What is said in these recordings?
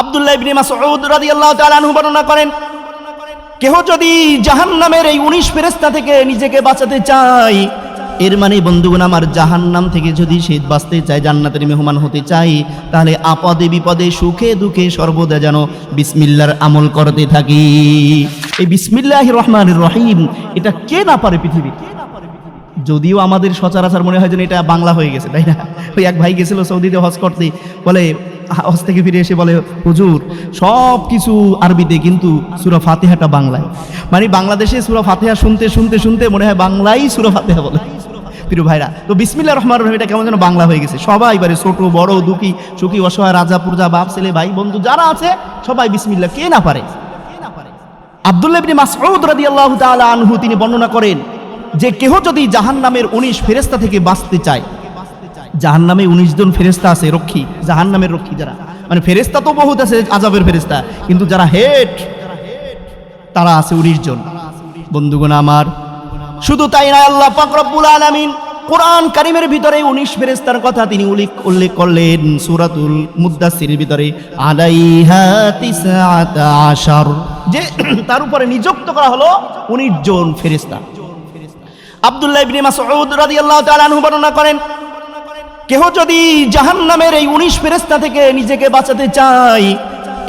আব্দুল্লাহ ইবনে মাসউদ রাদিয়াল্লাহু তাআলা আনহু বর্ণনা করেন, কেহ যদি জাহান্নামের এই উনিশ ফেরেস্তা থেকে নিজেকে বাঁচাতে চায়, এর মানে বন্ধুগণ, আমার জাহান্নাম থেকে যদি সে বাঁচতে চায়, জান্নাতের মেহমান হতে চাই তাহলে আপদে বিপদে, সুখে দুঃখে সর্বদা যেন বিসমিল্লার আমল করতে থাকি। এই বিসমিল্লাহ রহমান রহিম, এটা কে না পারে পৃথিবী? যদিও আমাদের সচরাচর মনে হয় যেন এটা বাংলা হয়ে গেছে, তাই না? ওই এক ভাই গেছিল সৌদিতে হজ করতে, বলে হজ থেকে ফিরে এসে বলে, হুজুর সব কিছু আরবিতে, কিন্তু সুরা ফাতেহাটা বাংলায়। মানে বাংলাদেশে সুরা ফাতেহা শুনতে শুনতে শুনতে মনে হয় বাংলাই সুরা ফাতেহা বলে। প্রিয় ভাইরা, তো বিসমিল্লা রহমান রহিম, এটা কেমন যেন বাংলা হয়ে গেছে। সবাই বারে ছোট, বড়, দুঃখী, সুখী, অসহায়, রাজা, পুরজা, বাপ, ছেলে, ভাই, বন্ধু, যারা আছে, সবাই বিসমিল্লা কে না পারে? আব্দুল্লাহ ইবনে মাসউদ রাদিয়াল্লাহু তাআলা আনহু, তিনি বর্ণনা করেন যে কেহ যদি জাহান নামের উনিশ ফেরেস্তা থেকে বাঁচতে চায় জাহান্নামে 19 জন ফেরেস্তা আছে, রক্ষী। জাহান্নামের রক্ষী যারা। মানে ফেরেশতা তো বহুত আছে, আযাবের ফেরেশতা। কিন্তু যারা হেট তারা আছে 19 জন বন্ধুগণ আমার, শুধু তাই না আল্লাহ পাক রব্বুল আলামিন কোরআন কারিমের ভিতরে উনিশ ফেরেস্তার কথা তিনি উল্লেখ উল্লেখ করলেন সুরাতুল মুদ্দাসসিরের ভিতরে, আলাইহা যে তার উপরে নিযুক্ত করা হলো 19 জন ফেরেশতা। আব্দুল্লাহ ইবনে মাসউদ রাদিয়াল্লাহু তাআলা বর্ণনা করেন কেহ যদি জাহান নামের এই উনিশ ফেরেস্তা থেকে নিজেকে বাঁচাতে চাই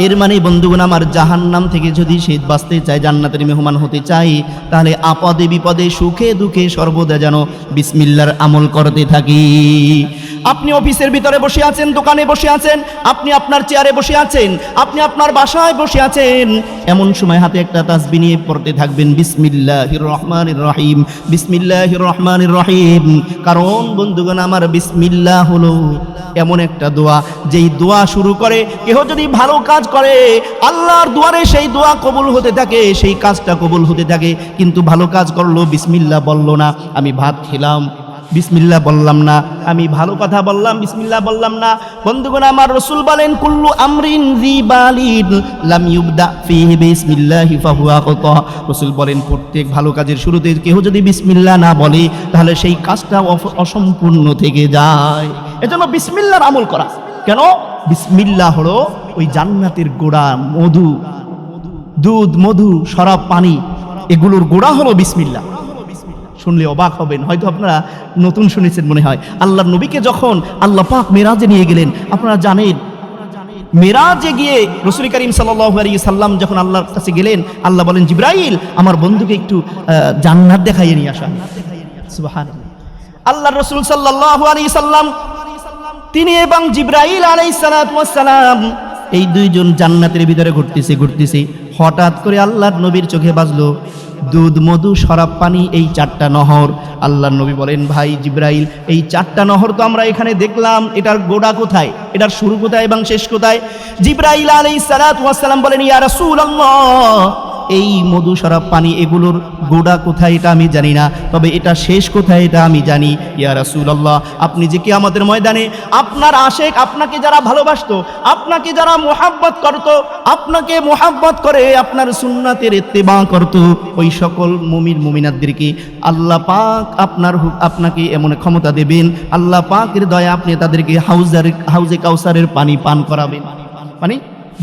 এর মানে বন্ধুগণ, আমার জাহান নাম থেকে যদি সে বাঁচতে চায়, জান্নাতের মেহমান হতে চাই তাহলে আপদে বিপদে সুখে দুঃখে সর্বদা যেন বিসমিল্লার আমল করতে থাকি। আপনি অফিসের ভিতরে বসে আছেন, দোকানে বসে আছেন, আপনি আপনার চেয়ারে বসে আছেন, আপনি আপনার বাসায় বসে আছেন। এমন সময় হাতে একটা তাসবি নিয়ে পড়তে থাকবেন, বিসমিল্লাহির রহমানির রহিম, বিসমিল্লাহির রহমানির রহিম। কারণ বন্ধুগণ, আমার বিসমিল্লাহ হলো এমন একটা দোয়া, যেই দোয়া শুরু করে, কেহ যদি ভালো কাজ করে, আল্লাহর দুয়ারে সেই দোয়া কবুল হতে থাকে, সেই কাজটা কবুল হতে থাকে। কিন্তু ভালো কাজ করল, বিসমিল্লাহ বলল না। আমি ভাত খেলাম বিসমিল্লাহ বললাম না। আমি ভালো কথা বললাম, বিসমিল্লাহ বললাম না। বন্ধুগণ, আমার রসুল বলেন, কুল্লু আমরিন লাম ইউবদা রসুল বলেন, প্রত্যেক ভালো কাজের শুরুতে কেউ যদি বিসমিল্লা না বলে, তাহলে সেই কাজটা অসম্পূর্ণ থেকে যায়। এজন্য বিসমিল্লার আমল করা। কেন? বিসমিল্লা হলো ওই জান্নাতের গোড়া, মধু, দুধ, মধু, শরাব, পানি, এগুলোর গোড়া হলো বিসমিল্লাহ। শুনলে অবাক হবেন, হয়তো আপনারা নতুন শুনেছেন মনে হয়। আল্লাহ নবীকে যখন আল্লাহ পাক মেরাজে নিয়ে গেলেন, আপনারা জানেন মেরাজে গিয়ে রসুল করিম আলাইহি সাল্লাম যখন আল্লাহর কাছে গেলেন, আল্লাহ বলেন, জিব্রাইল, আমার বন্ধুকে একটু জান্নাত দেখাইয়ে নিয়ে আসা। আল্লাহ রসুল সাল্লাল্লাহু আলাইহি সাল্লাম তিনি এবং জিব্রাইল আলাই সালাম, এই দুইজন জান্নাতের ভিতরে ঘুরতেছে ঘুরতেছে। হঠাৎ করে আল্লাহর নবীর চোখে বাজলো, দুধ, মধু, শরাব, পানি, এই চারটা নহর। আল্লাহর নবী বলেন, ভাই জিব্রাইল, এই চারটা নহর তো আমরা এখানে দেখলাম, এটার গোড়া কোথায়? এটার শুরু কোথায় এবং শেষ কোথায়? জিব্রাইল ওয়াস সালাম বলেন, ইয়া রাসূলুল্লাহ এই মধু শরাব পানি এগুলোর গোড়া কোথায় এটা আমি জানি না, তবে এটা শেষ কোথায় এটা আমি জানি। ইয়া রাসূলুল্লাহ, আপনি যে কি আমাদের ময়দানে আপনার আশেক আপনাকে যারা ভালোবাসত, আপনাকে যারা মোহাব্বত করত, আপনাকে মোহাব্বত করে আপনার সুন্নাতের ইত্তেবা করত, ওই সকল মুমিন মুমিনাতদেরকে আল্লাহ পাক আপনার আপনাকে এমন ক্ষমতা দেবেন? আল্লাহ পাকের দয়া আপনি তাদেরকে হাউজার হাউজে কাউসারের পানি পান করাবেন। পানি?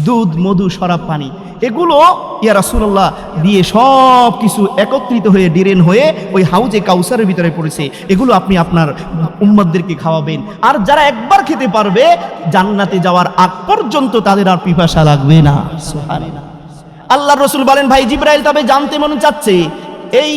দুধ, মধু, শরাব, পানি। এগুলো ইয়া রাসূলুল্লাহ দিয়ে সব কিছু একত্রিত হয়ে, ডিরেন হয়ে ওই হাউজে কাউসারের ভিতরে পড়েছে। এগুলো আপনি আপনার উম্মতদেরকে খাওয়াবেন। আর যারা একবার খেতে পারবে, জান্নাতে যাওয়ার আগ পর্যন্ত তাদের আর পিপাসা লাগবে না। আল্লাহ রসুল বলেন, ভাই জিব্রাইল, তবে জানতে মনে চাচ্ছে, এই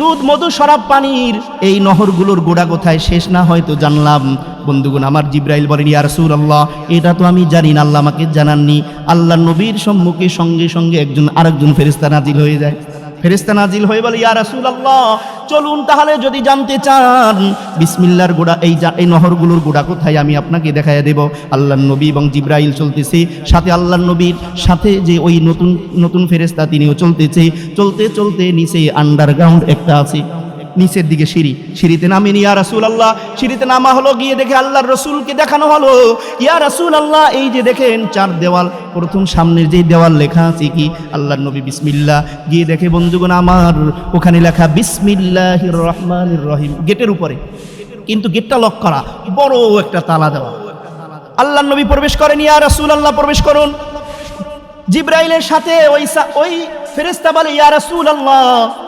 দুধ, মধু, শরাব, পানির এই নহরগুলোর গোড়া কোথায়? শেষ না হয়তো জানলাম। বন্ধুগণ, আমার জিব্রাইল বলেন, ইয়া আল্লাহ এটা তো আমি জানি না, আল্লাহ আমাকে জানাননি। আল্লাহ নবীর সম্মুখে সঙ্গে সঙ্গে একজন আরেকজন ফেরেশতা নাজিল হয়ে যায়। ফেরেশতা নাজিল হয়ে বলে, ইয়া রাসূলুল্লাহ, চলুন তাহলে যদি জানতে চান, বিসমিল্লার গোড়া, এই এই নহরগুলোর গোড়া কোথায়, আমি আপনাকে দেখাইয়া দেব। আল্লাহ নবী এবং জিব্রাইল চলতেছে। সাথে আল্লাহর নবীর সাথে যে ওই নতুন নতুন ফেরেশতা, তিনিও চলতেছে। চলতে চলতে নিচে আন্ডারগ্রাউন্ড একটা আছে। নিচের দিকে সিঁড়ি। সিঁড়িতে নামে ইয়া রাসূল আল্লাহ সিঁড়িতে নামা হলো, গিয়ে দেখে আল্লাহর রসুলকে দেখানো হলো। ইয়া রাসূল আল্লাহ এই যে দেখেন, চার দেওয়াল। প্রথম সামনের যে দেওয়াল লেখা আছে কি? আল্লাহর নবী বিসমিল্লাহ। গিয়ে দেখে, বন্ধুগণ, আমার ওখানে লেখা বিসমিল্লাহির রহমান রহিম। গেটের উপরে। কিন্তু গেটটা লক করা, বড় একটা তালা দেওয়া। আল্লাহ নবী প্রবেশ করেন, ইয়া রাসূল আল্লাহ প্রবেশ করুন। জিব্রাইলের সাথে ওই ওই ফেরেস্তা বলে, ইয়া রাসূল আল্লাহ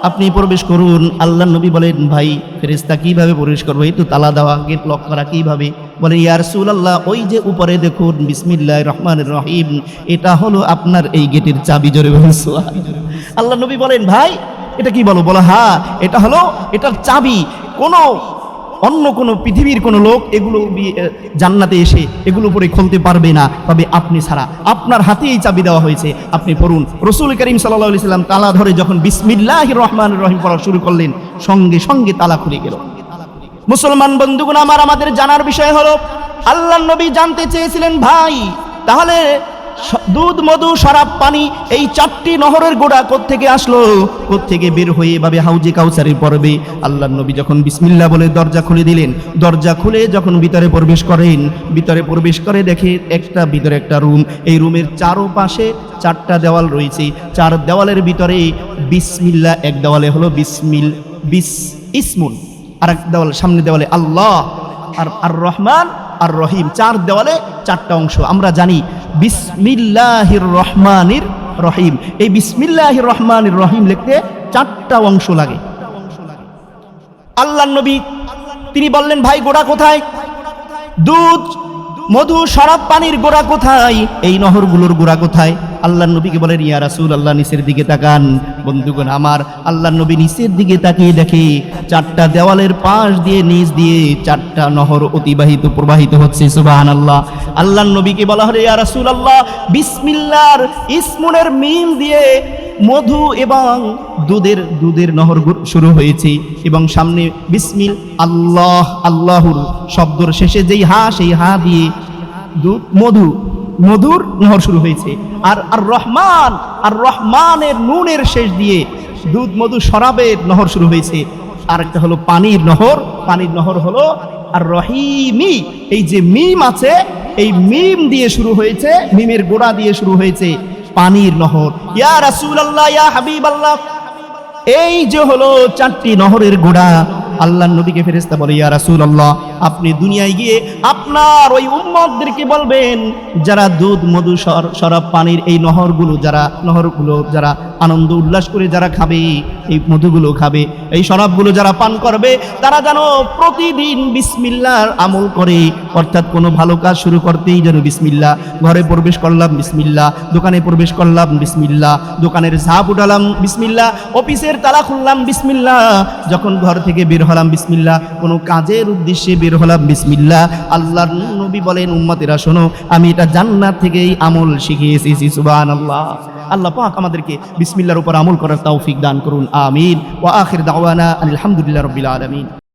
আপনি প্রবেশ করুন। আল্লাহ নবী বলেন, ভাই ফেরেস্তা কীভাবে প্রবেশ করব? এই তো তালা দেওয়া, গেট লক করা, কীভাবে? বলে, ইয়া রাসূল আল্লাহ ওই যে উপরে দেখুন বিসমিল্লাহ রহমান রহিম। এটা হলো আপনার এই গেটের চাবি জোরে। আল্লাহ নবী বলেন, ভাই, এটা কি বলো? বলো হ্যাঁ এটা হলো, এটার চাবি। কোনো অন্য কোনো পৃথিবীর কোনো লোক এগুলো জান্নাতে এসে এগুলো উপরে খুলতে পারবে না। তবে আপনি ছাড়া, আপনার হাতে এই চাবি দেওয়া হয়েছে। আপনি পড়ুন, রসুল করিম সাল্লাহ আলি সাল্লাম তালা ধরে যখন বিসমিল্লাহ রহমান রহিম পড়া শুরু করলেন, সঙ্গে সঙ্গে তালা খুলে গেল। মুসলমান বন্ধুগণ, আমার, আমাদের জানার বিষয় হলো আল্লাহ নবী জানতে চেয়েছিলেন, ভাই, তাহলে দুধ, মধু, শরাব, পানি, এই চারটি নহরের গোড়া থেকে আসলো? থেকে বের হয়ে এভাবে হাউজে কাউসারের পর্বে আল্লাহ নবী যখন বিসমিল্লা বলে দরজা খুলে দিলেন, দরজা খুলে যখন ভিতরে প্রবেশ করেন, ভিতরে প্রবেশ করে দেখে একটা ভিতরে একটা রুম। এই রুমের চারোপাশে চারটা দেওয়াল রয়েছে। চার দেওয়ালের ভিতরে বিসমিল্লা এক দেওয়ালে হলো বিসমিল বিস ইসমুন আর এক দেওয়াল সামনে দেওয়ালে আল্লাহ, আর আর রহমান, আর রহিম। চার দেওয়ালে চারটা অংশ। আমরা জানি বিসমিল্লাহির রহমানির রহিম। এই বিসমিল্লাহির রহমানির রহিম লিখতে চারটা অংশ লাগে। আল্লাহ নবী, তিনি বললেন, ভাই গোড়া কোথায়? দুধ মধু, শরাব, পানির গোড়া কোথায়? এই নহরগুলোর গোড়া কোথায়? আল্লাহ নবীকে বলেন, ইয়া রাসূল, আল্লাহ নিচের দিকে তাকান। বন্ধুগণ, আমার আল্লাহ নবী নিচের দিকে তাকিয়ে দেখে, চারটা দেওয়ালের পাশ দিয়ে, নিচ দিয়ে চারটা নহর অতিবাহিত, প্রবাহিত হচ্ছে। সুবাহান আল্লাহ আল্লাহ নবীকে বলা হলো, ইয়া রাসূল আল্লাহ বিসমিল্লার ইসমুনের মিম দিয়ে মধু এবং দুধের দুধের নহর শুরু হয়েছে এবং সামনে বিসমিল, আল্লাহ, আল্লাহর শব্দর শেষে যেই হা, সেই হা দিয়ে দুধ, মধু, মধুর নহর শুরু হয়েছে। আর আর রহমান আর রহমানের নুনের শেষ দিয়ে দুধ, মধু, শরাবের নহর শুরু হয়েছে। আর একটা হলো পানির নহর পানির নহর হলো আর রহিমি এই যে মিম আছে, এই মিম দিয়ে শুরু হয়েছে, মিমের গোড়া দিয়ে শুরু হয়েছে। পানির নহর। ইয়া রাসূলুল্লাহ, ইয়া হাবিব আল্লাহ এই যে হলো চারটি নহরের গোড়া আল্লাহ নবীকে ফেরেস্তা বলে, ইয়া রাসূলুল্লাহ, আপনি দুনিয়ায় গিয়ে আপনার ওই উম্মতদেরকে বলবেন, যারা দুধ, মধু, সর- পানির এই নহরগুলো, যারা নহরগুলো যারা আনন্দ উল্লাস করে যারা খাবে, এই মধুগুলো খাবে, এই শরাবগুলো যারা পান করবে, তারা যেন প্রতিদিন বিসমিল্লার আমল করে। অর্থাৎ কোনো ভালো কাজ শুরু করতেই যেন বিসমিল্লা। ঘরে প্রবেশ করলাম, বিসমিল্লা। দোকানে প্রবেশ করলাম, বিসমিল্লা। দোকানের ঝাঁপ উঠালাম, বিসমিল্লা। অফিসের তালা খুললাম, বিসমিল্লা। যখন ঘর থেকে বের হলাম, বিসমিল্লা। কোনো কাজের উদ্দেশ্যে বের হলাম, বিসমিল্লা। আল্লাহর নবী বলেন, উম্মতেরা, শোনো, আমি এটা জান্নাত থেকেই আমল শিখে এসেছি, সুবহানাল্লাহ। আল্লাহ পাক আমাদেরকে বিসমিল্লার উপর আমল করার তৌফিক দান করুন, আমিন। ও আখির দাওয়ানা আলহামদুলিল্লাহ রবিল আলামিন।